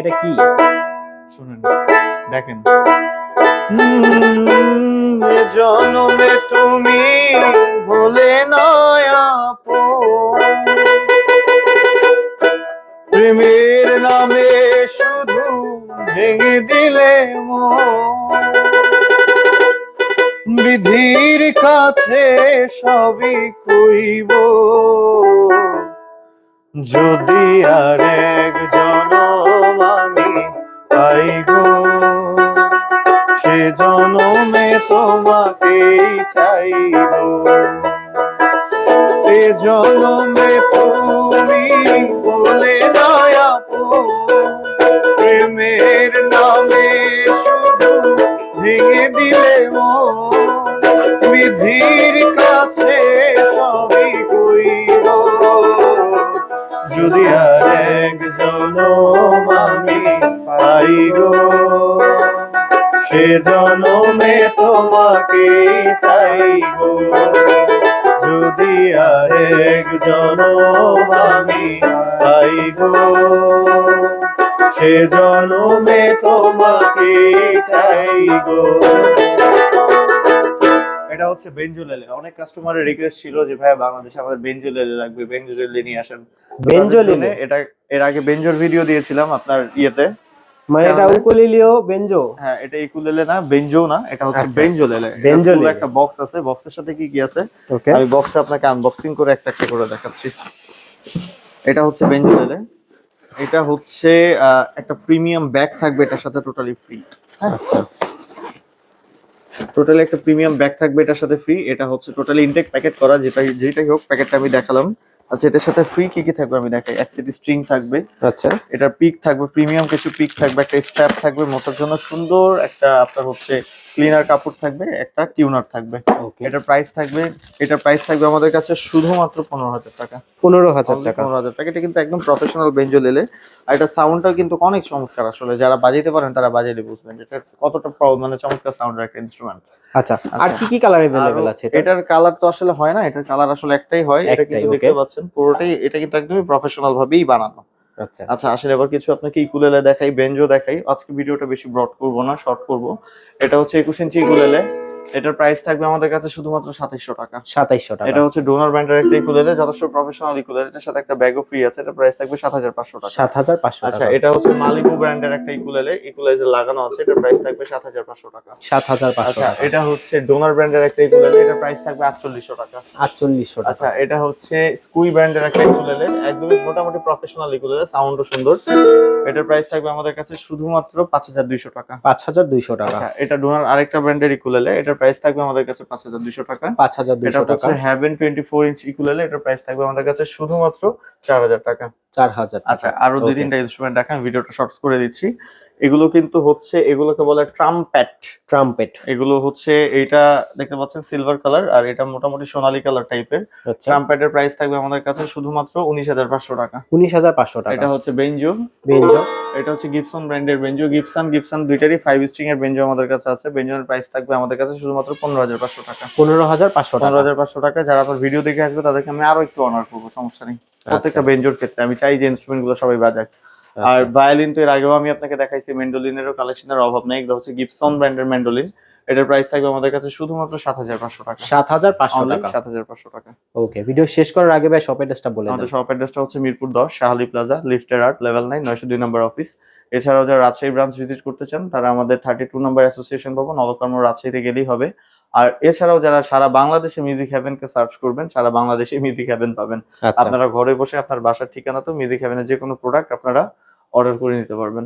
এটা কি? শুনেন, দেখেন। জনমে তুমি হলে নয়াপো প্রেমের নামে শুধু ভেঙে দিলে বিধির কাছে সবই কইব। যদি আর এক জনমে তোমাকেই চাইব। এ জনমে তুমি বলে দয়াপো প্রেমের নামে শুধু ভেঙে দিলে মন। বিধির কাছে সবই কইব। যদি আর এক জনম আমি পাই গো সে জনমে তোমাকে চাইব। যদি আর এক জনম আমি পাই গো সে জনমে তোমাকে চাইব। এটা হচ্ছে বেঞ্জুলেলে অনেক কাস্টমারের রিকোয়েস্ট ছিল যে ভাই বাংলাদেশে আমাদের বেঞ্জুলেলে লাগবে। বেঞ্জুলেলে নিয়ে আসেন। বেঞ্জোলিনে এটা এর আগে বেঞ্জোর ভিডিও দিয়েছিলাম আপনার ইয়েতে। মানে এটা উকুলিলিও বেঞ্জো? হ্যাঁ এটা ইকুলেলে না বেঞ্জো না এটা হচ্ছে আচ্ছা। বেঞ্জোলেলে বেঞ্জোলেলে। বেঞ্জোলেলে একটা বক্স আছে। বক্সের সাথে কি কি আছে? আমি বক্সটা আপনাকে আনবক্সিং করে একটা একটা করে দেখাচ্ছি। এটা হচ্ছে বেঞ্জোলেলে এটা হচ্ছে একটা প্রিমিয়াম ব্যাগ থাকবে এটার সাথে টোটালি ফ্রি আচ্ছা। টোটালি একটা প্রিমিয়াম ব্যাগ থাকবে এটার সাথে ফ্রি এটা হচ্ছে টোটালি ইনটেক প্যাকেট করা যেটা যেটাই হোক প্যাকেটটা আমি দেখালাম। আচ্ছা এটার সাথে ফ্রি কি কি থাকবে আমি দেখাই। এক সিটি স্ট্রিং থাকবে। আচ্ছা। এটা পিক থাকবে প্রিমিয়াম কিছু পিক থাকবে একটা স্ট্র্যাপ থাকবে মোটার জন্য সুন্দর একটা আপনার হচ্ছে ক্লিনার কাপড় থাকবে একটা টিউনার থাকবে ওকে এটার প্রাইস থাকবে এটার প্রাইস থাকবে আমাদের কাছে শুধুমাত্র পনেরো হাজার টাকা পনেরো হাজার টাকা পনেরো হাজার টাকা এটা কিন্তু একদম প্রফেশনাল বেঞ্জো লেলে আর এটা সাউন্ডটাও কিন্তু অনেক চমৎকার আসলে যারা বাজাইতে পারেন তারা বাজাইলে বুঝবেন এটা কতটা pro- মানে চমৎকার সাউন্ডের একটা ইনস্ট্রুমেন্ট আচ্ছা আর আচ্ছা। কি কি কালার अवेलेबल আছে এটা এটার কালার তো আসলে হয় না এটার কালার আসলে একটাই হয় এটা একটাই, কিন্তু okay. দেখতে পাচ্ছেন পুরোটাই এটা কিন্তু একদমই প্রফেশনাল ভাবেই বানানো আচ্ছা। আচ্ছা আসলে এবার কিছু আপনাকে ইকুলেলে দেখাই, বেঞ্জো দেখাই। আজকে ভিডিওটা বেশি ব্রড করব না শর্ট করব। এটা হচ্ছে একুশ ইঞ্চি ইকুলেলে। এটার প্রাইস থাকবে আমাদের কাছে শুধুমাত্র সাতাইশশো টাকা। সাতাইশশো টাকা। এটা হচ্ছে ডোনার ব্র্যান্ডের একটা ইকুলেলে যথেষ্ট প্রফেশনাল ইকুলেলে এটার সাথে একটা ব্যাগও ফ্রি আছে এটা প্রাইস থাকবে সাত হাজার পাঁচশো টাকা। সাত হাজার পাঁচশো আচ্ছা এটা হচ্ছে মালিকু ব্র্যান্ডের একটা ইকুলেলে ইকুলাইজার লাগানো আছে এটা প্রাইস থাকবে সাত হাজার পাঁচশো টাকা। সাত হাজার পাঁচশো এটা হচ্ছে ডোনার ব্র্যান্ডের একটা ইকুলেলে এটা প্রাইস থাকবে আটচল্লিশশো টাকা। আটচল্লিশশো টাকা। আচ্ছা এটা হচ্ছে স্কুই ব্র্যান্ডের একটা ইকুলেলে একদমই মোটামুটি প্রফেশনাল ইকুলেলে সাউন্ডও সুন্দর। এটার প্রাইস থাকবে আমাদের কাছে শুধুমাত্র পাঁচ হাজার দুইশো টাকা। পাঁচ হাজার দুইশো টাকা। আচ্ছা এটা ডোনার আরেকটা ব্র্যান্ডের ইকুলেলে এটার প্রাইস থাকবে আমাদের কাছে পাঁচ হাজার দুইশো টাকা। পাঁচ হাজার এটা টাকা হচ্ছে Heaven twenty four inch ukulele এটার প্রাইস থাকবে আমাদের কাছে শুধুমাত্র চার হাজার টাকা। চার হাজার আচ্ছা আরও দুই তিনটা ইনস্ট্রুমেন্ট দেখান ভিডিওটা শর্টস করে দিচ্ছি। এগুলো কিন্তু হচ্ছে এগুলোকে বলে ট্রাম্পেট ট্রাম্পেট এগুলো হচ্ছে এটা দেখতে পাচ্ছেন সিলভার কালার আর এটা মোটামুটি সোনালী কালার টাইপের ট্রাম্পেটের প্রাইস থাকবে আমাদের কাছে শুধুমাত্র উনিশ হাজার পাঁচশো টাকা। উনিশ হাজার পাঁচশো টাকা। এটা হচ্ছে বেঞ্জো বেঞ্জো এটা হচ্ছে গিবসন ব্র্যান্ডের বেঞ্জো গিবসন গিবসন দুইটারই ফাইভ স্ট্রিং এর বেঞ্জো আমাদের কাছে আছে। বেঞ্জোর প্রাইস থাকবে আমাদের কাছে শুধুমাত্র পনেরো হাজার পাঁচশো টাকা। পনেরো হাজার পাঁচশো পনেরো হাজার পাঁচশো টাকা। যারা আপনার ভিডিও দেখে আসবে তাদেরকে আমি আরও একটু অনার করব সমস্যা নেই। প্রত্যেকটা আচ্ছা, বেঞ্জোর ক্ষেত্রে। আমি চাই যে ইনস্ট্রুমেন্টগুলো সবাই বাজাক। আর আচ্ছা। ভায়োলিন তো এর আগেও আমি আপনাকে দেখাইছি মেন্ডোলিনেরও কালেকশনের অভাব নেই এগুলো হচ্ছে গিবসন ব্র্যান্ডের মেন্ডোলিন এটার প্রাইস থাকবে আমাদের কাছে শুধুমাত্র সাত হাজার পাঁচশো টাকা। সাত হাজার পাঁচশো টাকা? সাত হাজার পাঁচশো টাকা। ওকে ভিডিও শেষ করার আগে ভাই শপ অ্যাড্রেসটা বলে আমাদের শপ অ্যাড্রেসটা হচ্ছে মিরপুর দশ শাহালি প্লাজা লিফটের আর্ট লেভেল নাইন নয়শো দুই নম্বর অফিস এছাড়াও যারা রাজশাহী ব্রাঞ্চ ভিজিট করতে চান তারা আমাদের থার্টি টু নম্বর অ্যাসোসিয়েশন ভবন অলকর্ম রাজশাহীতে গেলেই হবে। আর এছাড়াও যারা সারা বাংলাদেশে মিউজিক হ্যাভেনকে সার্চ করবেন সারা বাংলাদেশে মিউজিক হ্যাভেন পাবেন। আচ্ছা। আপনারা ঘরে বসে আপনার বাসার ঠিকানা তো মিউজিক হ্যাভেনের যে কোনো প্রোডাক্ট আপনারা অর্ডার করে নিতে পারবেন।